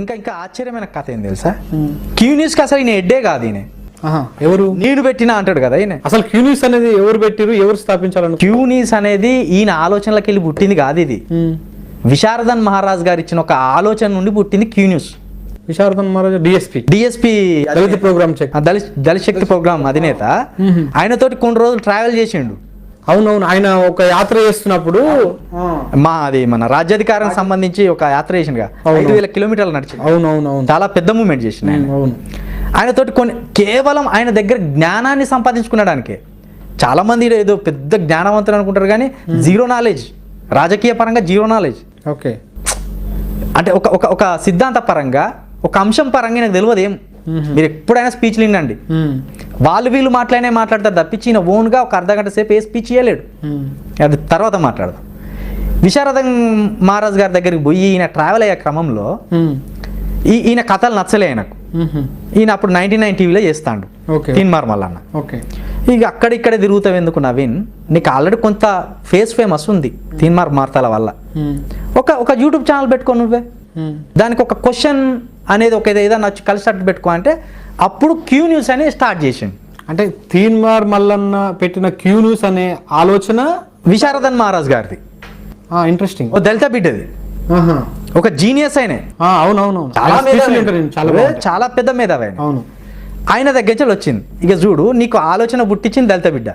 ఇంకా ఇంకా ఆశ్చర్యమైన కథ ఏం తెలుసా? క్యూ న్యూస్కి అసలు ఈయన ఎడ్డే కాదు ఈయన. ఎవరు? నేను పెట్టినా అంటాడు కదా ఈయన. అసలు క్యూనిస్ అనేది ఎవరు పెట్టిరు ఎవరు స్థాపించాలను క్యూ న్యూస్ అనేది ఈయన ఆలోచనలకు వెళ్ళి పుట్టింది కాదు ఇది. విశారదన్ మహారాజ్ గారు ఇచ్చిన ఒక ఆలోచన నుండి పుట్టింది Q news Visharadan Maharaja DSP DSP Dalit programme Dalit Shakti programme అధినేత. ఆయనతోటి కొన్ని రోజులు ట్రావెల్ చేసిండు. అవునవును ఆయన ఒక యాత్ర చేస్తున్నప్పుడు మా అది మన రాజ్యాధికారం సంబంధించి ఒక యాత్ర చేసిండుగా అవును. ఐదు వేల కిలోమీటర్లు నడిచిండు. అవునవునవును. చాలా పెద్ద మూమెంట్ చేసిండు ఆయన. అవును. ఆయనతోటి కొన్ని కేవలం ఆయన దగ్గర జ్ఞానాన్ని సంపాదించుకునడానికే చాలా మంది ఏదో పెద్ద జ్ఞానవంతులు అనుకుంటారు కానీ జీరో నాలెడ్జ్. రాజకీయ పరంగా జీరో నాలెడ్జ్. ఓకే. అంటే ఒక ఒక ఒక సిద్ధాంత పరంగా ఒక అంశం పరంగా నాకు తెలియదు ఏం. మీరు ఎప్పుడైనా స్పీచ్లు వినండి. వాళ్ళు వీళ్ళు మాట్లాడినే మాట్లాడతారు తప్పించి ఈయన ఓన్గా ఒక అర్ధ గంట సేపు ఏ స్పీచ్ ఇవ్వలేడు అది తర్వాత మాట్లాడదాం. విశారదం మహారాజ్ గారి దగ్గరికి పోయి ఈయన ట్రావెల్ అయ్యే క్రమంలో ఈ ఈయన కథలు నచ్చలే ఆయనకు. ఈయన అప్పుడు నైన్టీ నైన్ టీవీలో చేస్తాడు. ఓకే తీన్మార్ మల్లన్న ఓకే ఇక అక్కడిక్కడ తిరుగుతావు ఎందుకు నవీన్? నీకు ఆల్రెడీ కొంత ఫేస్ ఫేమస్ ఉంది తీన్మార్ మార్తాల వల్ల. ఒక ఒక యూట్యూబ్ ఛానల్ పెట్టుకో నువ్వే. దానికి ఒక క్వశ్చన్ అనేది ఒక ఏదైనా వచ్చి కలిసి పెట్టుకో అంటే అప్పుడు క్యూ న్యూస్ అని స్టార్ట్ చేసింది అంటే తీన్మార్ మల్లన్న పెట్టిన క్యూ న్యూస్ అనే ఆలోచన విశారదన్ మహారాజ్ గారిది. ఇంట్రెస్టింగ్ ఓ దళిత బిడ్డది. ఒక జీనియస్ అయిన అవునవును చాలా. చాలా పెద్ద మేధావి ఆయన. అవును. ఆయన దగ్గర నుంచి వచ్చింది. ఇక చూడు నీకు ఆలోచన పుట్టించింది దళిత బిడ్డ.